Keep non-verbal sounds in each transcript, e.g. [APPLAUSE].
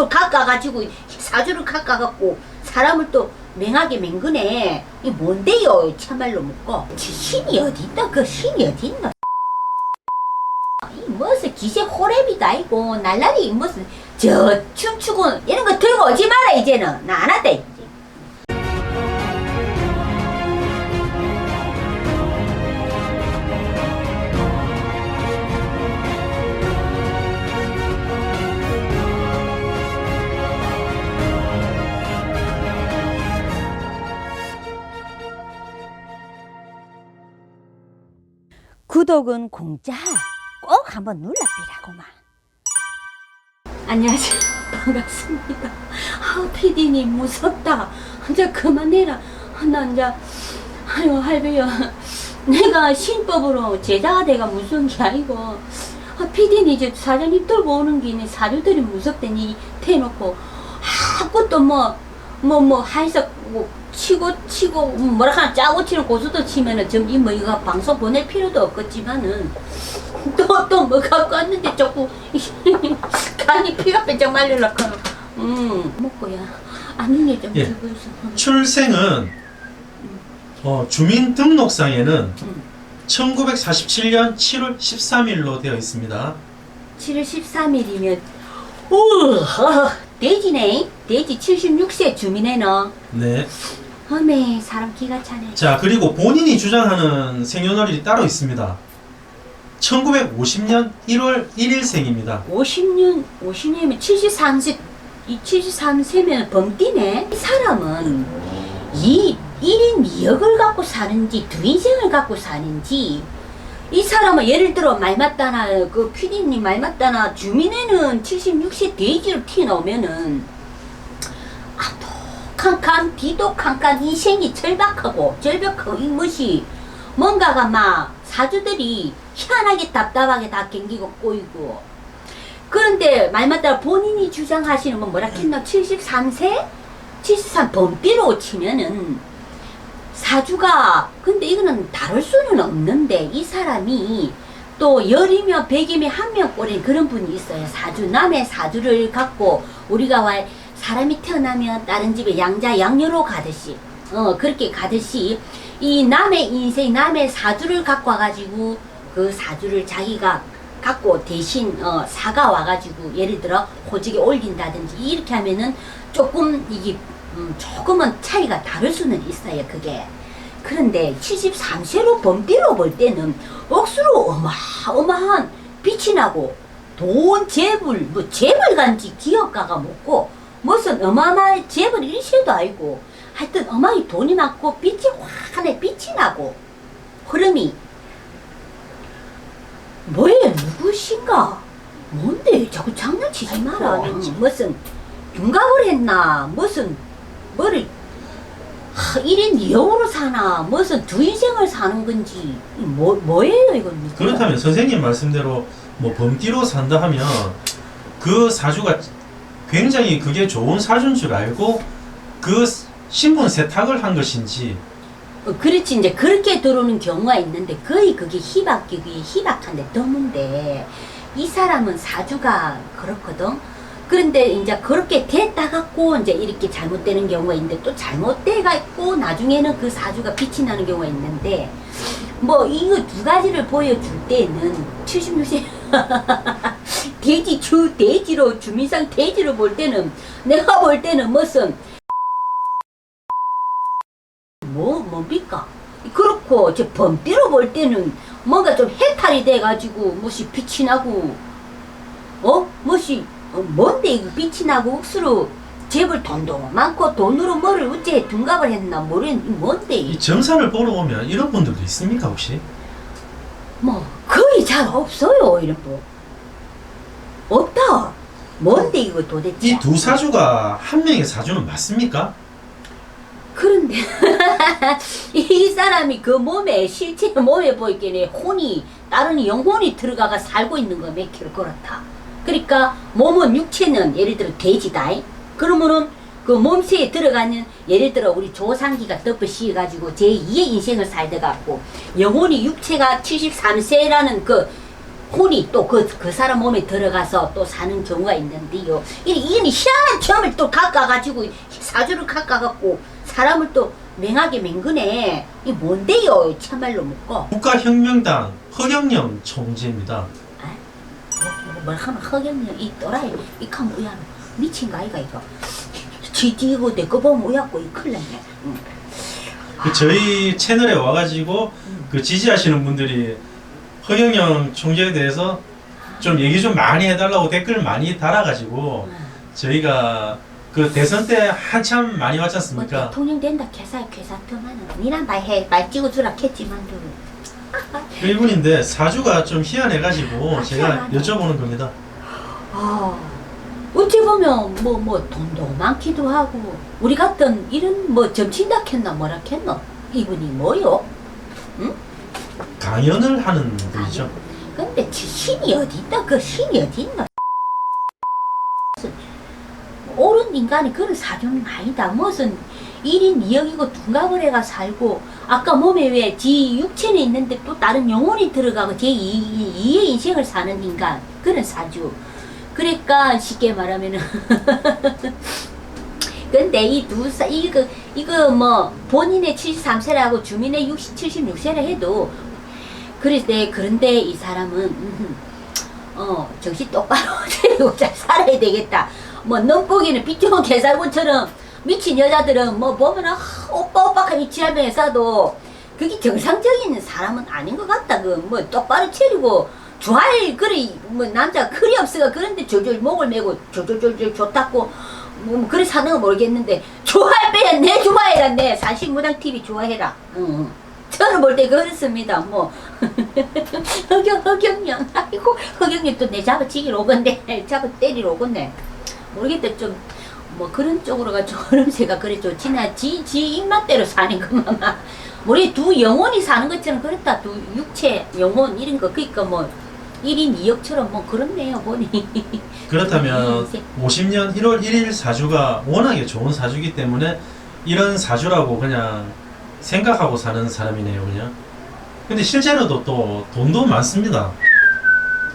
또 깎아가지고 사주를 깎아갖고 사람을 또 맹하게 맹그네 이 뭔데요? 참말로 묻고 신이 어디 있다? 그 신이 어디 있나 이 무슨 기세 호랩이가 아니고 날라리 무슨 저 춤추고 이런 거 들고 오지 마라 이제는. 나 안 한다 구독은 공짜. 꼭 한번 눌러비라고만. 안녕하세요. 반갑습니다. 아 피디님 무섭다. 이제 그만해라. 아, 나 이제 아유 할배야 내가 신법으로 제자가 돼가 무서운 게 아니고. 아 피디님 이제 사전 입돌고 오는 길에 사주들이 무섭다니 대놓고. 아무것도 뭐 뭐 뭐 하에서 뭐 치고 치고 뭐라 하나 짜고 치는 고수도 치면은 좀이 뭐 이거 방송 보낼 필요도 없겠지만은 또 또 뭐 갖고 왔는데 자꾸 [LAUGHS] 간이 피가 빼짝 말리려고 음 먹고야 안녕히 좀 예. 주고 있어 출생은 어, 주민등록상에는 음. 1947년 7월 13일로 되어 있습니다. 7월 13일이면 오 어, 돼지네 돼지 76세 주민에는 네. 어메 사람 기가 차네 자, 그리고 본인이 주장하는 생년월일이 따로 있습니다. 1950년 1월 1일생입니다. 50년 50년이면 73세 이 73세면 범띠네 이 사람은 이 1인 2역을 갖고 사는지 두 인생을 갖고 사는지 이 사람은 예를 들어 말 맞다나 그 피디님 말 맞다나 주민에는 76세 돼지를 티 넣으면은 아도 칸칸 비도 칸칸 인생이 절박하고 절벽하고 이 멋이. 뭔가가 막 사주들이 희한하게 답답하게 다 경기고 꼬이고. 그런데 말 맞다나 본인이 주장하시는 건 뭐라 했나? 73세? 73 범비로 치면은 사주가 근데 이거는 다룰 수는 없는데 이 사람이 또 열이며 백이며 한명 꼴인 그런 분이 있어요. 사주 남의 사주를 갖고 우리가 와 사람이 태어나면 다른 집에 양자 양녀로 가듯이 어 그렇게 가듯이 이 남의 인생 남의 사주를 갖고 와가지고 그 사주를 자기가 갖고 대신 어 사가 와가지고 예를 들어 호직에 올린다든지 이렇게 하면은 조금 이게 음, 조금은 차이가 다를 수는 있어요 그게. 그런데 73세로 범비로 볼 때는 억수로 어마어마한 빛이 나고 돈 재물 뭐 재물 간지 기업가가 먹고 무슨 어마어마한 재물 일세도 아니고 하여튼 어마이 돈이 많고 빛이 환하게 빛이 나고 흐름이. 뭐예요 누구신가? 뭔데? 자꾸 장난치지 마라. 무슨 둔갑을 했나? 무슨 뭐를 하, 1인 2역으로 사나? 무슨 두 인생을 사는 건지. 뭐, 뭐예요 이건 그렇다면 선생님 말씀대로 뭐 범띠로 산다 하면 그 사주가 굉장히 그게 좋은 사주인 줄 알고 그 신분 세탁을 한 것인지 어, 그렇지 이제 그렇게 들어오는 경우가 있는데 거의 그게 희박기기 희박한데 드문데 이 사람은 사주가 그렇거든. 그런데 이제 그렇게 됐다 갖고 이제 이렇게 잘못되는 경우가 있는데 또 잘못돼가 있고 나중에는 그 사주가 빛이 나는 경우가 있는데 뭐 이거 두 가지를 보여줄 때는 76세 [LAUGHS] 돼지 주 돼지로 주민상 돼지로 볼 때는 내가 볼 때는 무슨 뭐 뭡니까? 그렇고 저 범비로 볼 때는 뭔가 좀 해탈이 돼가지고 무엇이 빛이 나고 어 무엇이 어, 뭔데 이거 빛이 나고 억수로 재벌 돈도 많고 돈으로 뭐를 어째 둔갑을 했나 모르겠는데 뭔데 이 정산을 보러 오면 이런 분들도 있습니까 혹시? 뭐 거의 잘 없어요 이런 분 없다 뭔데 이거 도대체 이 두 사주가 한 명의 사주는 맞습니까? 그런데 [LAUGHS] 이 사람이 그 몸에 실제 몸에 보이기에 혼이 다른 영혼이 들어가가 살고 있는 거몇 킬로 그렇다. 그러니까 몸은 육체는 예를 들어 돼지다. 그러면은 그 몸새에 들어가는 예를 들어 우리 조상기가 덮어 씌어가지고 제2의 인생을 살다 갖고 영혼이 육체가 73세라는 그 혼이 또그그 사람 몸에 들어가서 또 사는 경우가 있는데요. 이 이런 희한한 점을 또 깎아가지고 사주를 깎아갖고 사람을 또 맹하게 맹근해. 이 뭔데요? 참말로 묻고. 국가혁명당 허경영 총재입니다. 뭐, 뭘 하면 허경영 이 또라이 이칸 뭐야 미친 거 아이가 이거 지지고 내 거 보면 우야고 이 큰일 났네 응. 그 저희 채널에 와가지고 음. 그 지지하시는 분들이 허경영 총재에 대해서 좀 얘기 좀 많이 해달라고 댓글 많이 달아가지고 저희가 그 대선 때 한참 많이 왔지 뭐 않습니까? 대통령 된다 개사 개사터만은 니나 말해 말 찍어주라 했지만도 그 이분인데 사주가 좀 희한해가지고 아, 제가 희한하네. 여쭤보는 겁니다. 아 어찌 보면 뭐 뭐 돈도 많기도 하고 우리 같은 이런 뭐 점친다 했나 뭐라 했노 이분이 뭐요? 강연을 하는 분이죠. 근데 지 신이 어디 있다? 그 신이 어디 있나? 옳은 인간이 그런 사정은 아니다. 무슨 1인 2역이고 둔갑을 해가 살고 아까 몸에 왜 지 육체는 있는데 또 다른 영혼이 들어가고 제 2의 인생을 사는 인간 그런 사주. 그러니까 쉽게 말하면은 [LAUGHS] 근데 이두사 이거 이거 뭐 본인의 73세라고 주민의 60 76세라 해도 그런데 그런데 이 사람은 음, 어 정신 똑바로 [LAUGHS] 잘 살아야 되겠다. 뭐 넘보기는 삐뚤은 개살구처럼 미친 여자들은 뭐 보면은 하, 오빠 오빠 하면 지하면에 싸도 그게 정상적인 사람은 아닌 것 같다. 그 뭐 똑바로 차리고 좋아할 그래. 뭐 남자 그리 없어가 그런데 졸졸 목을 메고 졸졸졸졸 좋다고 뭐 그래 사는 거 모르겠는데 좋아할 빼야 내 좋아해라 내. 산신무당 TV 좋아해라. 응. 저는 볼 때 그렇습니다. 뭐. [LAUGHS] 허경 허경영. 아이고 허경영 또 내 잡아치기로 오건데 [LAUGHS] 잡아 때리러 오겠네. 모르겠다. 좀 뭐 그런 쪽으로 가 저름새가 [LAUGHS] 그래 좋지나 지 지 입맛대로 사는 것만 막 우리 두 영혼이 사는 것처럼 그렇다. 두 육체 영혼 이런 거. 그러니까 뭐 1인 2역처럼 뭐 그렇네요 보니. 그렇다면 인생. 50년 1월 1일 사주가 워낙에 좋은 사주기 때문에 이런 사주라고 그냥 생각하고 사는 사람이네요, 그냥. 근데 실제로도 또 돈도 많습니다.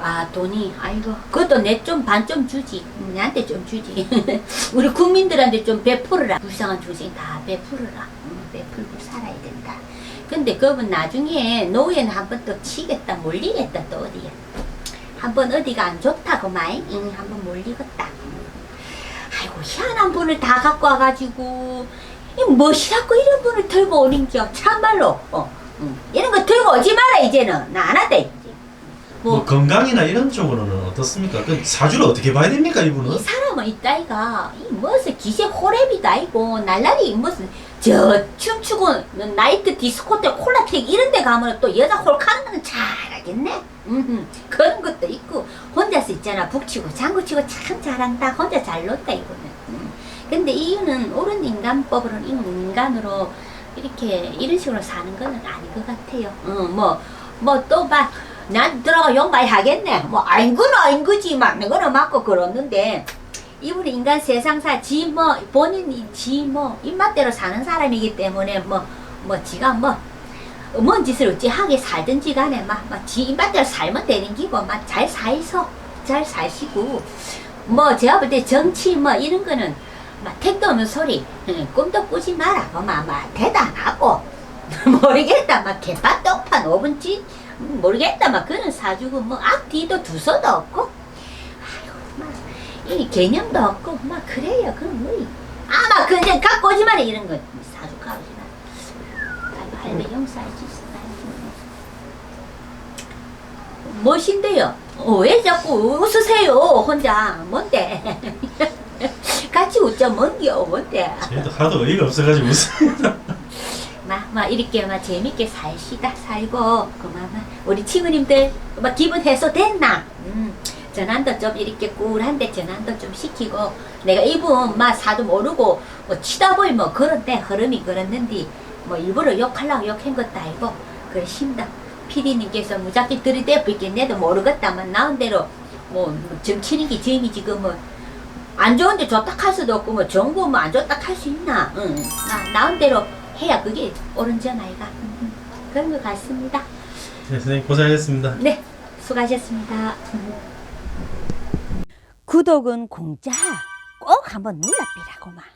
아 돈이 아이고. 그것도 내 좀 반 좀 주지. 나한테 좀 주지. [LAUGHS] 우리 국민들한테 좀 베풀어라. 불쌍한 조생 다 베풀어라. 응, 베풀고 살아야 된다 근데 그분 나중에 노예는 한번 또 치겠다 몰리겠다 또 어디에 한번 어디가 안 좋다고 마이 응, 한번 몰리겠다 응. 아이고 희한한 분을 다 갖고 와가지고 이 멋이라고 이런 분을 들고 오는겨 참말로 어, 응. 이런 거 들고 오지 마라 이제는 나 안 하다 이제 뭐, 건강이나 이런 쪽으로는 어떻습니까? 그 사주를 어떻게 봐야 됩니까, 이 이분은? 사람은 이따이가 이 무슨 기세 호랩이다 아니고 날라리 무슨 저 춤추고 나이트 디스코 때 콜라텍 이런 데 가면 또 여자 홀카는 거는 잘하겠네? 음 그런 것도 있고 혼자서 있잖아. 북치고 장구치고 참 잘한다. 혼자 잘 놀다 이거는. 음. 근데 이유는 옳은 인간법으로는 인간으로 이렇게 이런 식으로 사는 거는 아닌 것 같아요. 어뭐뭐 또막난 들어가 욕 많이 하겠네. 뭐 아닌 건 아닌 거지 맞는 거는 맞고 그러는데 이분은 인간 세상사 지 뭐 본인이 지 뭐 입맛대로 사는 사람이기 때문에 뭐뭐 지가 뭐 뭔 짓을 어찌 하게 살든지 간에 막지 입맛대로 살면 되는 기고 막 잘 살서 잘 사시고 뭐 제가 볼 때 정치 뭐 이런 거는 막 택도 없는 소리 응, 꿈도 꾸지 마라고 막막 대단하고. [LAUGHS] 모르겠다. 막 개파 떡판 5분치 모르겠다. 막 그런 사주고 뭐 앞뒤도 두서도 없고. 막 이 개념도 없고 막 그래요. 그럼 뭐 아마 그냥 갖고 오지 마라 이런 거 사주 가 오지 마라 아이고 할매 용서할 수 있어. 무엇인데요? 어, 왜 자꾸 웃으세요 혼자. 뭔데? [LAUGHS] 같이 웃자 뭔겨 뭔데? 저희도 하도 어이가 없어가지고 웃습니다. 막, 막 이렇게 막 재밌게 살시다 살고. 그만 막 우리 친구님들 막 기분 해소 됐나? 음, 전환도 좀 이렇게 꿀한데 전환도 좀 시키고 내가 이분 막 사도 모르고 뭐 치다 보이 뭐 그런데 흐름이 그랬는데 뭐 일부러 욕하려고 욕한 것도 아니고 그러십니다. PD님께서 무작위 들이대고 있겠네도 모르겠다만 나온 대로 뭐 정치는 게 재미지 그뭐 안 좋은데 좋다 할 수도 없고 뭐 좋은 거뭐안 좋다 할 수 있나? 응. 나 나온 대로 해야 그게 옳은 점 아이가. 음, 그런 것 같습니다. 네, 선생님 고생하셨습니다. 네, 수고하셨습니다. 구독은 공짜 꼭 한번 눌러비라고만.